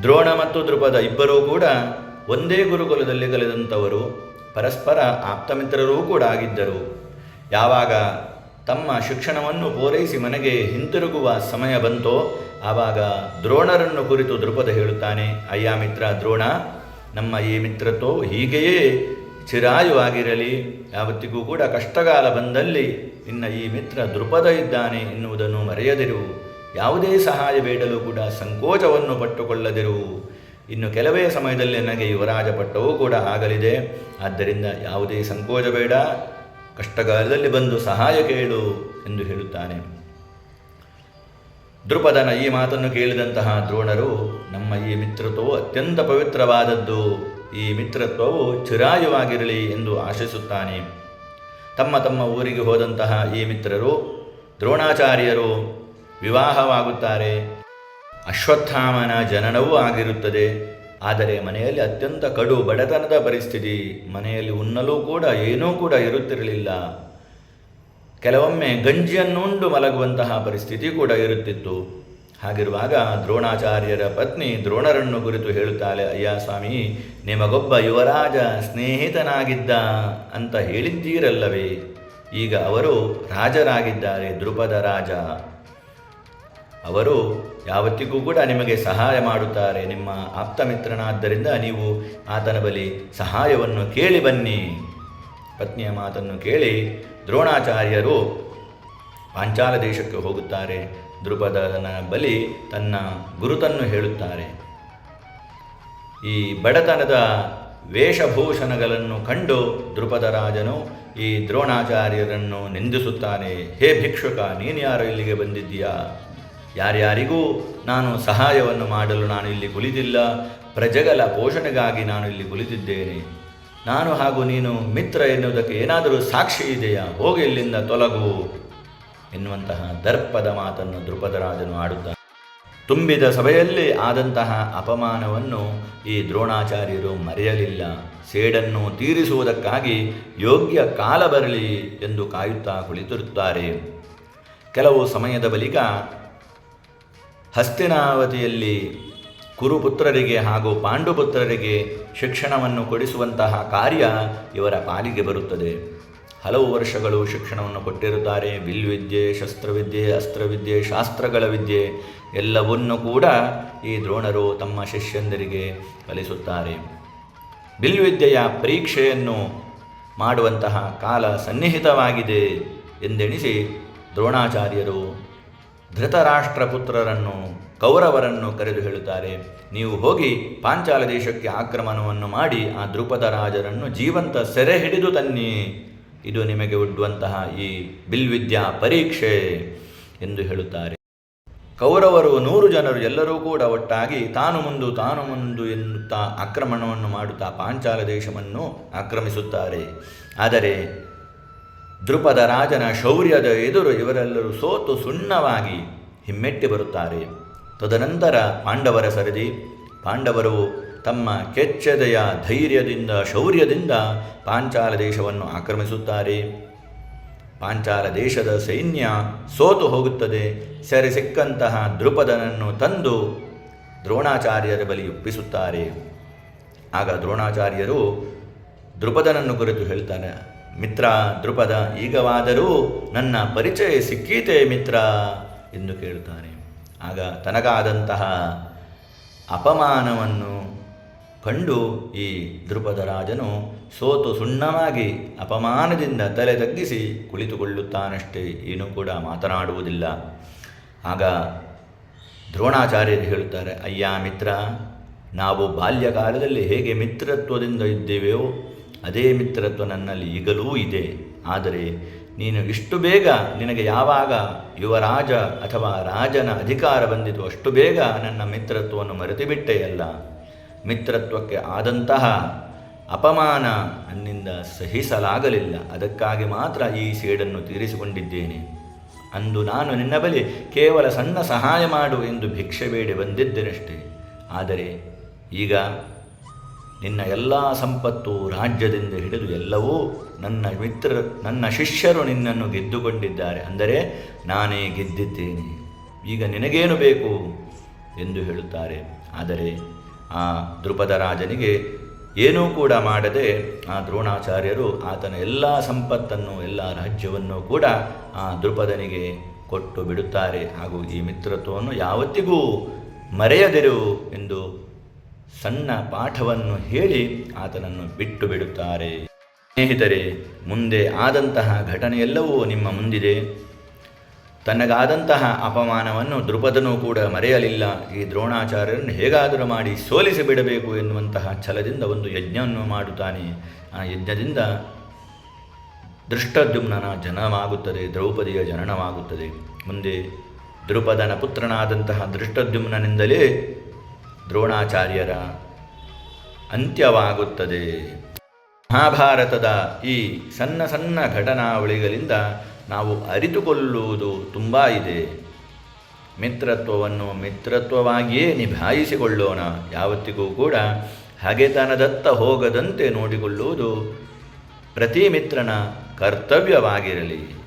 ದ್ರೋಣ ಮತ್ತು ದೃಪದ ಇಬ್ಬರೂ ಕೂಡ ಒಂದೇ ಗುರುಕುಲದಲ್ಲಿ ಕಲಿದಂಥವರು, ಪರಸ್ಪರ ಆಪ್ತಮಿತ್ರರೂ ಕೂಡ ಆಗಿದ್ದರು. ಯಾವಾಗ ತಮ್ಮ ಶಿಕ್ಷಣವನ್ನು ಪೂರೈಸಿ ಮನೆಗೆ ಹಿಂತಿರುಗುವ ಸಮಯ ಬಂತೋ, ಆವಾಗ ದ್ರೋಣರನ್ನು ಕುರಿತು ದೃಪದ ಹೇಳುತ್ತಾನೆ, ಅಯ್ಯ ಮಿತ್ರ ದ್ರೋಣ, ನಮ್ಮ ಈ ಮಿತ್ರತ್ವ ಹೀಗೆಯೇ ಚಿರಾಯುವಾಗಿರಲಿ ಯಾವತ್ತಿಗೂ ಕೂಡ ಕಷ್ಟಕಾಲ ಬಂದಲ್ಲಿ ನಿನ್ನ ಈ ಮಿತ್ರ ದೃಪದ ಇದ್ದಾನೆ ಎನ್ನುವುದನ್ನು ಮರೆಯದಿರು. ಯಾವುದೇ ಸಹಾಯ ಬೇಡಲು ಕೂಡ ಸಂಕೋಚವನ್ನು ಪಟ್ಟುಕೊಳ್ಳದಿರು. ಇನ್ನು ಕೆಲವೇ ಸಮಯದಲ್ಲಿ ನನಗೆ ಯುವರಾಜ ಪಟ್ಟವೂ ಕೂಡ ಆಗಲಿದೆ. ಆದ್ದರಿಂದ ಯಾವುದೇ ಸಂಕೋಚ ಬೇಡ. ಕಷ್ಟಕಾಲದಲ್ಲಿ ಬಂದು ಸಹಾಯ ಕೇಳು ಎಂದು ಹೇಳುತ್ತಾನೆ. ದೃಪದನ ಈ ಮಾತನ್ನು ಕೇಳಿದಂತಹ ದ್ರೋಣರು, ನಮ್ಮ ಈ ಮಿತ್ರತ್ವವು ಅತ್ಯಂತ ಪವಿತ್ರವಾದದ್ದು. ಈ ಮಿತ್ರತ್ವವು ಚಿರಾಯುವಾಗಿರಲಿ ಎಂದು ಆಶಿಸುತ್ತಾನೆ. ತಮ್ಮ ತಮ್ಮ ಊರಿಗೆ ಹೋದಂತಹ ಈ ಮಿತ್ರರು ದ್ರೋಣಾಚಾರ್ಯರು ವಿವಾಹವಾಗುತ್ತಾರೆ. ಅಶ್ವತ್ಥಾಮನ ಜನನವೂ ಆಗಿರುತ್ತದೆ. ಆದರೆ ಮನೆಯಲ್ಲಿ ಅತ್ಯಂತ ಕಡು ಬಡತನದ ಪರಿಸ್ಥಿತಿ, ಮನೆಯಲ್ಲಿ ಉಣ್ಣಲೂ ಕೂಡ ಏನೂ ಕೂಡ ಇರುತ್ತಿರಲಿಲ್ಲ. ಕೆಲವೊಮ್ಮೆ ಗಂಜಿಯನ್ನುಂಡು ಮಲಗುವಂತಹ ಪರಿಸ್ಥಿತಿ ಕೂಡ ಇರುತ್ತಿತ್ತು. ಹಾಗಿರುವಾಗ ದ್ರೋಣಾಚಾರ್ಯರ ಪತ್ನಿ ದ್ರೋಣರನ್ನು ಕುರಿತು ಹೇಳುತ್ತಾಳೆ, ಅಯ್ಯ ಸ್ವಾಮಿ, ನಿಮಗೊಬ್ಬ ಯುವರಾಜ ಸ್ನೇಹಿತನಾಗಿದ್ದ ಅಂತ ಹೇಳಿದ್ದೀರಲ್ಲವೇ? ಈಗ ಅವರು ರಾಜರಾಗಿದ್ದಾರೆ, ದ್ರುಪದ ರಾಜ. ಅವರು ಯಾವತ್ತಿಗೂ ಕೂಡ ನಿಮಗೆ ಸಹಾಯ ಮಾಡುತ್ತಾರೆ. ನಿಮ್ಮ ಆಪ್ತ ಮಿತ್ರನಾದ್ದರಿಂದ ನೀವು ಆತನ ಬಳಿ ಸಹಾಯವನ್ನು ಕೇಳಿ ಬನ್ನಿ. ಪತ್ನಿಯ ಮಾತನ್ನು ಕೇಳಿ ದ್ರೋಣಾಚಾರ್ಯರು ಪಾಂಚಾಲ ದೇಶಕ್ಕೆ ಹೋಗುತ್ತಾರೆ. ದೃಪದನ ಬಲಿ ತನ್ನ ಗುರುತನ್ನು ಹೇಳುತ್ತಾರೆ. ಈ ಬಡತನದ ವೇಷಭೂಷಣಗಳನ್ನು ಕಂಡು ದೃಪದ ರಾಜನು ಈ ದ್ರೋಣಾಚಾರ್ಯರನ್ನು ನಿಂದಿಸುತ್ತಾನೆ. ಹೇ ಭಿಕ್ಷುಕ, ನೀನು ಯಾರು ಇಲ್ಲಿಗೆ ಬಂದಿದ್ದೀಯಾ? ಯಾರ್ಯಾರಿಗೂ ನಾನು ಸಹಾಯವನ್ನು ಮಾಡಲು ನಾನು ಇಲ್ಲಿ ಕುಳಿತಿಲ್ಲ, ಪ್ರಜೆಗಳ ಪೋಷಣೆಗಾಗಿ ನಾನು ಇಲ್ಲಿ ಕುಳಿತಿದ್ದೇನೆ. ನಾನು ಹಾಗೂ ನೀನು ಮಿತ್ರ ಎನ್ನುವುದಕ್ಕೆ ಏನಾದರೂ ಸಾಕ್ಷಿ ಇದೆಯಾ? ಹೋಗಿ ಇಲ್ಲಿಂದ ತೊಲಗು ಎನ್ನುವಂತಹ ದರ್ಪದ ಮಾತನ್ನು ದೃಪದರಾಜನು ಆಡುತ್ತಾನೆ. ತುಂಬಿದ ಸಭೆಯಲ್ಲಿ ಆದಂತಹ ಅಪಮಾನವನ್ನು ಈ ದ್ರೋಣಾಚಾರ್ಯರು ಮರೆಯಲಿಲ್ಲ. ಸೇಡನ್ನು ತೀರಿಸುವುದಕ್ಕಾಗಿ ಯೋಗ್ಯ ಕಾಲ ಬರಲಿ ಎಂದು ಕಾಯುತ್ತಾ ಕುಳಿತಿರುತ್ತಾರೆ. ಕೆಲವು ಸಮಯದ ಬಳಿಕ ಹಸ್ತಿನಾವತಿಯಲ್ಲಿ ಕುರುಪುತ್ರರಿಗೆ ಹಾಗೂ ಪಾಂಡುಪುತ್ರರಿಗೆ ಶಿಕ್ಷಣವನ್ನು ಕೊಡಿಸುವಂತಹ ಕಾರ್ಯ ಇವರ ಪಾಲಿಗೆ ಬರುತ್ತದೆ. ಹಲವು ವರ್ಷಗಳು ಶಿಕ್ಷಣವನ್ನು ಕೊಟ್ಟಿರುತ್ತಾರೆ. ವಿಲ್ವಿದ್ಯೆ ಶಸ್ತ್ರವಿದ್ಯೆ, ಅಸ್ತ್ರವಿದ್ಯೆ, ಶಾಸ್ತ್ರಗಳ ವಿದ್ಯೆ ಎಲ್ಲವನ್ನೂ ಕೂಡ ಈ ದ್ರೋಣರು ತಮ್ಮ ಶಿಷ್ಯಂದರಿಗೆ ಕಲಿಸುತ್ತಾರೆ. ಬಿಲ್ವಿದ್ಯೆಯ ಪರೀಕ್ಷೆಯನ್ನು ಮಾಡುವಂತಹ ಕಾಲ ಸನ್ನಿಹಿತವಾಗಿದೆ ಎಂದೆಣಿಸಿ ದ್ರೋಣಾಚಾರ್ಯರು ಧೃತರಾಷ್ಟ್ರ ಪುತ್ರರನ್ನು ಕೌರವರನ್ನು ಕರೆದು ಹೇಳುತ್ತಾರೆ, ನೀವು ಹೋಗಿ ಪಾಂಚಾಲ ದೇಶಕ್ಕೆ ಆಕ್ರಮಣವನ್ನು ಮಾಡಿ ಆ ದ್ರುಪದ ರಾಜರನ್ನು ಜೀವಂತ ಸೆರೆ ಹಿಡಿದು ತನ್ನಿ. ಇದು ನಿಮಗೆ ಒಡ್ಡುವಂತಹ ಈ ಬಿಲ್ವಿದ್ಯಾ ಪರೀಕ್ಷೆ ಎಂದು ಹೇಳುತ್ತಾರೆ. ಕೌರವರು ನೂರು ಜನರು ಎಲ್ಲರೂ ಕೂಡ ಒಟ್ಟಾಗಿ ತಾನು ಮುಂದು ತಾನು ಮುಂದು ಎನ್ನುತ್ತಾ ಆಕ್ರಮಣವನ್ನು ಮಾಡುತ್ತಾ ಪಾಂಚಾಲ ದೇಶವನ್ನು ಆಕ್ರಮಿಸುತ್ತಾರೆ. ಆದರೆ ದೃಪದ ರಾಜನ ಶೌರ್ಯದ ಎದುರು ಇವರೆಲ್ಲರೂ ಸೋತು ಸುಣ್ಣವಾಗಿ ಹಿಮ್ಮೆಟ್ಟಿ ಬರುತ್ತಾರೆ. ತದನಂತರ ಪಾಂಡವರ ಸರದಿ. ಪಾಂಡವರು ತಮ್ಮ ಕೆಚ್ಚದೆಯ ಧೈರ್ಯದಿಂದ, ಶೌರ್ಯದಿಂದ ಪಾಂಚಾಲ ದೇಶವನ್ನು ಆಕ್ರಮಿಸುತ್ತಾರೆ. ಪಾಂಚಾಲ ದೇಶದ ಸೈನ್ಯ ಸೋತು ಹೋಗುತ್ತದೆ. ಸೆರೆ ಸಿಕ್ಕಂತಹ ದೃಪದನನ್ನು ತಂದು ದ್ರೋಣಾಚಾರ್ಯರ ಬಳಿ ಒಪ್ಪಿಸುತ್ತಾರೆ. ಆಗ ದ್ರೋಣಾಚಾರ್ಯರು ದೃಪದನನ್ನು ಕುರಿತು ಹೇಳ್ತಾನೆ ಮಿತ್ರ ದೃಪದ ಈಗವಾದರೂ ನನ್ನ ಪರಿಚಯ ಸಿಕ್ಕೀತೆ ಮಿತ್ರ ಎಂದು ಕೇಳುತ್ತಾನೆ ಆಗ ತನಗಾದಂತಹ ಅಪಮಾನವನ್ನು ಕಂಡು ಈ ದೃಪದ ರಾಜನು ಸೋತು ಸುಣ್ಣವಾಗಿ ಅಪಮಾನದಿಂದ ತಲೆ ತಗ್ಗಿಸಿ ಕುಳಿತುಕೊಳ್ಳುತ್ತಾನಷ್ಟೇ. ಏನೂ ಕೂಡ ಮಾತನಾಡುವುದಿಲ್ಲ. ಆಗ ದ್ರೋಣಾಚಾರ್ಯರು ಹೇಳುತ್ತಾರೆ, ಅಯ್ಯ ಮಿತ್ರ, ನಾವು ಬಾಲ್ಯಕಾಲದಲ್ಲಿ ಹೇಗೆ ಮಿತ್ರತ್ವದಿಂದ ಇದ್ದೇವೆಯೋ ಅದೇ ಮಿತ್ರತ್ವ ನನ್ನಲ್ಲಿ ಈಗಲೂ ಇದೆ. ಆದರೆ ನೀನು ಇಷ್ಟು ಬೇಗ ನಿನಗೆ ಯಾವಾಗ ಯುವರಾಜ ಅಥವಾ ರಾಜನ ಅಧಿಕಾರ ಬಂದಿತು ಅಷ್ಟು ಬೇಗ ನನ್ನ ಮಿತ್ರತ್ವವನ್ನು ಮರೆತುಬಿಟ್ಟೆಯಲ್ಲ ಮಿತ್ರತ್ವಕ್ಕೆ ಆದಂತಹ ಅಪಮಾನ ನನ್ನಿಂದ ಸಹಿಸಲಾಗಲಿಲ್ಲ. ಅದಕ್ಕಾಗಿ ಮಾತ್ರ ಈ ಸೇಡನ್ನು ತೀರಿಸಿಕೊಂಡಿದ್ದೇನೆ. ಅಂದು ನಾನು ನಿನ್ನ ಬಳಿ ಕೇವಲ ಸಣ್ಣ ಸಹಾಯ ಮಾಡು ಎಂದು ಭಿಕ್ಷೆ ಬೇಡಿ ಬಂದಿದ್ದೇನಷ್ಟೇ. ಆದರೆ ಈಗ ನಿನ್ನ ಎಲ್ಲ ಸಂಪತ್ತು ರಾಜ್ಯದಿಂದ ಹಿಡಿದು ಎಲ್ಲವೂ ನನ್ನ ಮಿತ್ರರು ನನ್ನ ಶಿಷ್ಯರು ನಿನ್ನನ್ನು ಗೆದ್ದುಕೊಂಡಿದ್ದಾರೆ. ಅಂದರೆ ನಾನೇ ಗೆದ್ದಿದ್ದೇನೆ. ಈಗ ನಿನಗೇನು ಬೇಕು? ಎಂದು ಹೇಳುತ್ತಾರೆ. ಆದರೆ ಆ ದೃಪದ ರಾಜನಿಗೆ ಏನೂ ಕೂಡ ಮಾಡದೆ ಆ ದ್ರೋಣಾಚಾರ್ಯರು ಆತನ ಎಲ್ಲ ಸಂಪತ್ತನ್ನು, ಎಲ್ಲ ರಾಜ್ಯವನ್ನು ಕೂಡ ಆ ದ್ರುಪದನಿಗೆ ಕೊಟ್ಟು ಬಿಡುತ್ತಾರೆ. ಹಾಗೂ ಈ ಮಿತ್ರತ್ವವನ್ನು ಯಾವತ್ತಿಗೂ ಮರೆಯದಿರು ಎಂದು ಸಣ್ಣ ಪಾಠವನ್ನು ಹೇಳಿ ಆತನನ್ನು ಬಿಟ್ಟು ಬಿಡುತ್ತಾರೆ. ಸ್ನೇಹಿತರೆ, ಮುಂದೆ ಆದಂತಹ ಘಟನೆಯೆಲ್ಲವೂ ನಿಮ್ಮ ಮುಂದಿದೆ. ತನಗಾದಂತಹ ಅಪಮಾನವನ್ನು ದೃಪದನೂ ಕೂಡ ಮರೆಯಲಿಲ್ಲ. ಈ ದ್ರೋಣಾಚಾರ್ಯರನ್ನು ಹೇಗಾದರೂ ಮಾಡಿ ಸೋಲಿಸಿ ಬಿಡಬೇಕು ಎನ್ನುವಂತಹ ಛಲದಿಂದ ಒಂದು ಯಜ್ಞವನ್ನು ಮಾಡುತ್ತಾನೆ. ಆ ಯಜ್ಞದಿಂದ ದೃಷ್ಟದ್ಯುಮ್ನನ ಜನನವಾಗುತ್ತದೆ, ದ್ರೌಪದಿಯ ಜನನವಾಗುತ್ತದೆ. ಮುಂದೆ ದೃಪದನ ಪುತ್ರನಾದಂತಹ ದೃಷ್ಟದ್ಯುಮ್ನನಿಂದಲೇ ದ್ರೋಣಾಚಾರ್ಯರ ಅಂತ್ಯವಾಗುತ್ತದೆ. ಮಹಾಭಾರತದ ಈ ಸಣ್ಣ ಸಣ್ಣ ಘಟನಾವಳಿಗಳಿಂದ ನಾವು ಅರಿತುಕೊಳ್ಳುವುದು ತುಂಬ ಇದೆ. ಮಿತ್ರತ್ವವನ್ನು ಮಿತ್ರತ್ವವಾಗಿಯೇ ನಿಭಾಯಿಸಿಕೊಳ್ಳೋಣ. ಯಾವತ್ತಿಗೂ ಕೂಡ ಹಗೆತನದತ್ತ ಹೋಗದಂತೆ ನೋಡಿಕೊಳ್ಳುವುದು ಪ್ರತಿ ಮಿತ್ರನ ಕರ್ತವ್ಯವಾಗಿರಲಿ.